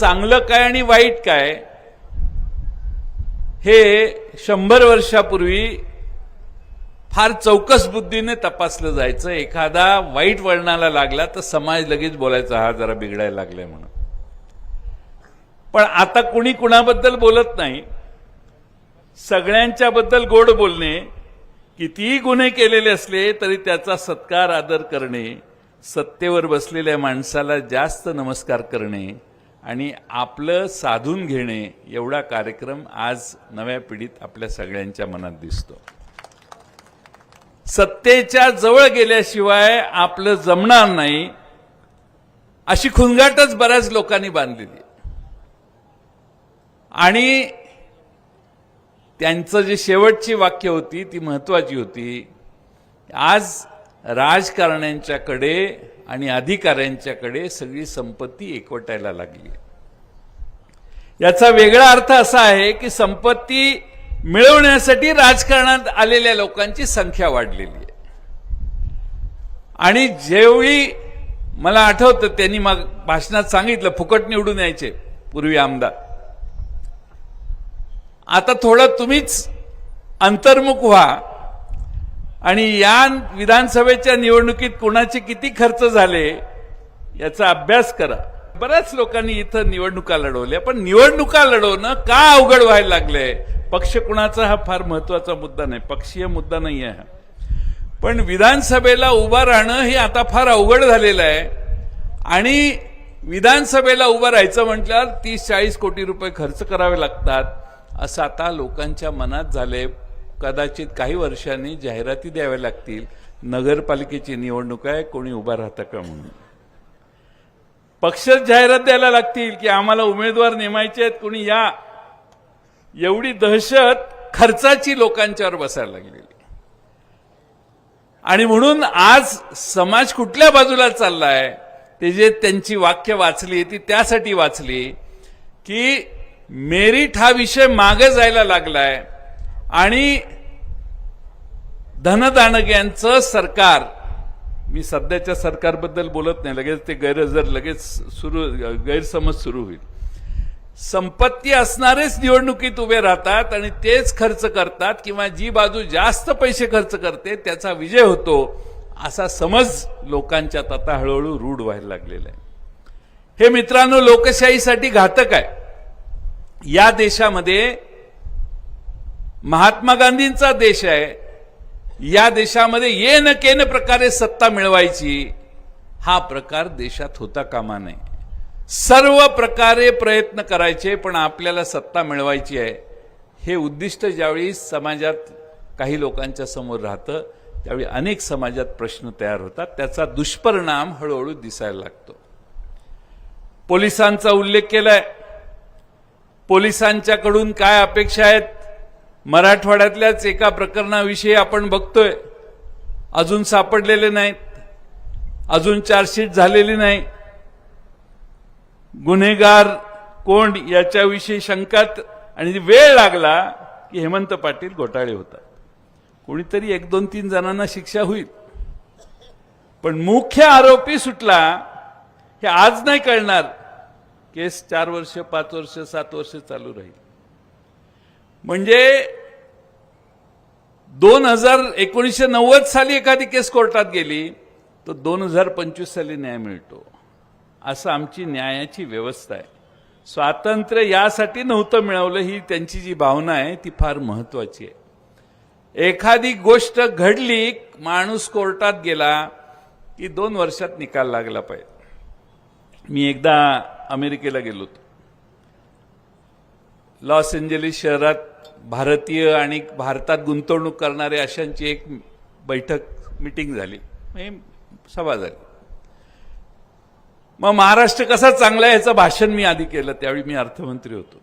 चांगलं काय आणि वाईट काय हे शंभर वर्षापूर्वी फार चौकस बुद्धीने तपासलं जायचं. एखादा वाईट वळणाला लागला तर समाज लगेच बोलायचा हा जरा बिघडायला लागलाय म्हणून. पण आता कुणी कुणाबद्दल बोलत नाही सगळ्यांच्या बद्दल गोड बोलणे कितीही गुन्हे केलेले असले तरी त्याचा सत्कार आदर करणे सत्तेवर बसलेल्या माणसाला जास्त नमस्कार करणे आणि आपलं साधून घेणे एवढा कार्यक्रम आज नव्या पिढीत आपल्या सगळ्यांच्या मनात दिसतो. सत्तेच्या जवळ गेल्याशिवाय आपलं जमणार नाही अशी खुंगाटच बऱ्याच लोकांनी बांधलेली आणि त्यांचं जे शेवटची वाक्य होती ती महत्वाची होती. आज राजकारण्यांच्याकडे आणि अधिकाऱ्यांच्याकडे सगळी संपत्ती एकवटायला लागली याचा वेगळा अर्थ असा आहे की संपत्ती मिळवण्यासाठी राजकारणात आलेल्या लोकांची संख्या वाढलेली आहे. आणि जेवढी मला आठवतं त्यांनी मग भाषणात सांगितलं फुकट निवडून यायचे पूर्वी आमदार. आता थोडं तुम्हीच अंतर्मुख व्हा. आणि या विधानसभेच्या निवडणुकीत कोणाचे किती खर्च झाले याचा अभ्यास करा. बऱ्याच लोकांनी इथं निवडणुका लढवल्या पण निवडणुका लढवणं का अवघड व्हायला लागलंय? पक्ष कुणाचा हा फार महत्त्वाचा मुद्दा नाही पक्षीय मुद्दा नाही आहे पण विधानसभेला उभं राहणं हे आता फार अवघड झालेलं आहे. आणि विधानसभेला उभं राहायचं म्हटल्यावर तीस चाळीस कोटी रुपये खर्च करावे लागतात असं आता लोकांच्या मनात झालंय. कदाचित काही वर्षांनी जाहिराती द्याव्या लागतील. नगरपालिकेची निवडणूक आहे कोणी उभा राहता का म्हणून? पक्षच जाहिरात द्यायला लागतील की आम्हाला उमेदवार नेमायचे आहेत कोणी या. एवढी दहशत खर्चाची लोकांच्यावर बसायला लागलेली आणि म्हणून आज समाज कुठल्या बाजूला चाललाय ते जे त्यांची वाक्य वाचली ती त्यासाठी वाचली की मेरिट हा विषय मागे जायला लागलाय. आणि धनदानग्यांचं सरकार मी सध्याच्या सरकारबद्दल बोलत नाही लगेच ते गैरहजर लगेच सुरू गैरसमज सुरू होईल. संपत्ती असणारेच निवडणुकीत उभे राहतात आणि तेच खर्च करतात किंवा जी बाजू जास्त पैसे खर्च करते त्याचा विजय होतो असा समज लोकांच्यात आता हळूहळू रूढ व्हायला लागलेला आहे. हे मित्रांनो लोकशाहीसाठी घातक आहे. या देशामध्ये महात्मा गांधींचा देश आहे. या देशामध्ये ये न केन प्रकारे सत्ता मिळवायची हा प्रकार देशात होता कामा नये. सर्व प्रकारे प्रयत्न करायचे पण आपल्याला सत्ता मिळवायची आहे. हे उद्दिष्ट ज्यावेळी समाजात काही लोकांच्या समोर राहतं त्यावेळी अनेक समाजात प्रश्न तयार होतात. त्याचा दुष्परिणाम हळूहळू दिसायला लागतो. पोलिसांचा उल्लेख केलाय. पोलिसांच्याकडून काय अपेक्षा आहेत? मराठवाड्यातल्याच एका प्रकरणाविषयी आपण बघतोय. अजून सापडलेले नाहीत. अजून चार्जशीट झालेली नाही. गुन्हेगार कोण याच्याविषयी शंकात आणि वेळ लागला की हेमंत पाटील घोटाळे होतात. कोणीतरी एक दोन तीन जणांना शिक्षा होईल. पण मुख्य आरोपी सुटला हे आज नाही कळणार. केस चार वर्ष पाच वर्ष सात वर्ष चालू राहील. म्हणजे दोन हजार एकोणीसशे नव्वद साली एखादी केस कोर्टात गेली तर दोन हजार पंचवीस साली न्याय मिळतो. असं आमची न्यायाची व्यवस्था आहे. स्वातंत्र्य यासाठी नव्हतं मिळवलं ही त्यांची जी भावना आहे ती फार महत्वाची आहे. एखादी गोष्ट घडली माणूस कोर्टात गेला की दोन वर्षात निकाल लागला पाहिजे. मी एकदा अमेरिकेला गेलो होतो. लॉस एंजलिस शहरात भारतीय आणि भारतात गुंतवणूक करणारे अशांची एक बैठक मिटिंग झाली. म्हणजे सभा झाली. मग महाराष्ट्र कसा चांगला आहे याचं भाषण मी आधी केलं त्यावेळी मी अर्थमंत्री होतो.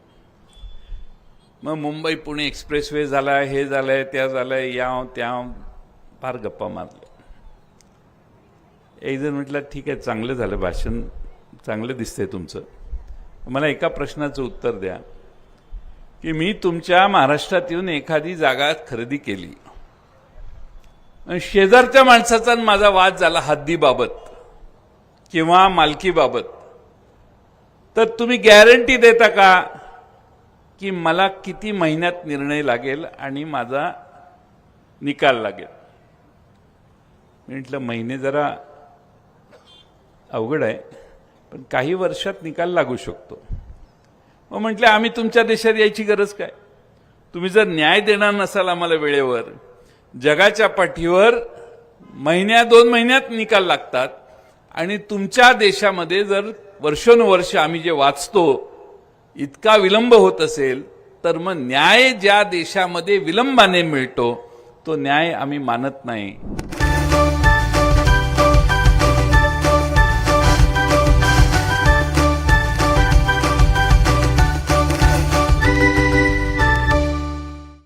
मग मुंबई पुणे एक्सप्रेसवे झाला हे झालंय त्या झालंय या त्या फार गप्पा मारल्या. एक जण म्हटलं ठीक आहे चांगलं झालं भाषण चांगलं दिसतंय तुमचं. मला एका प्रश्नाचं उत्तर द्या. की मी तुमच्या महाराष्ट्रात येऊन एखादी जागा खरेदी केली. शेजारच्या माणसाचा आणि माझा वाद झाला हद्दीबाबत किंवा मालकीबाबत. तर तुम्ही गॅरंटी देता का की मला किती महिन्यात निर्णय लागेल आणि माझा निकाल लागेल? म्हटलं महिने जरा अवघड आहे पण काही वर्षात निकाल लागू शकतो. मग म्हटलं आम्ही तुमच्या देशात यायची गरज काय? तुम्ही जर न्याय देणार नसाल आम्हाला वेळेवर जगाच्या पाठीवर महिन्या दोन महिन्यात निकाल लागतात आणि तुमच्या देशामध्ये जर वर्षोनुवर्ष आम्ही जे वाचतो इतका विलंब होत असेल तर मग न्याय ज्या देशामध्ये विलंबाने मिळतो तो न्याय आम्ही मानत नाही.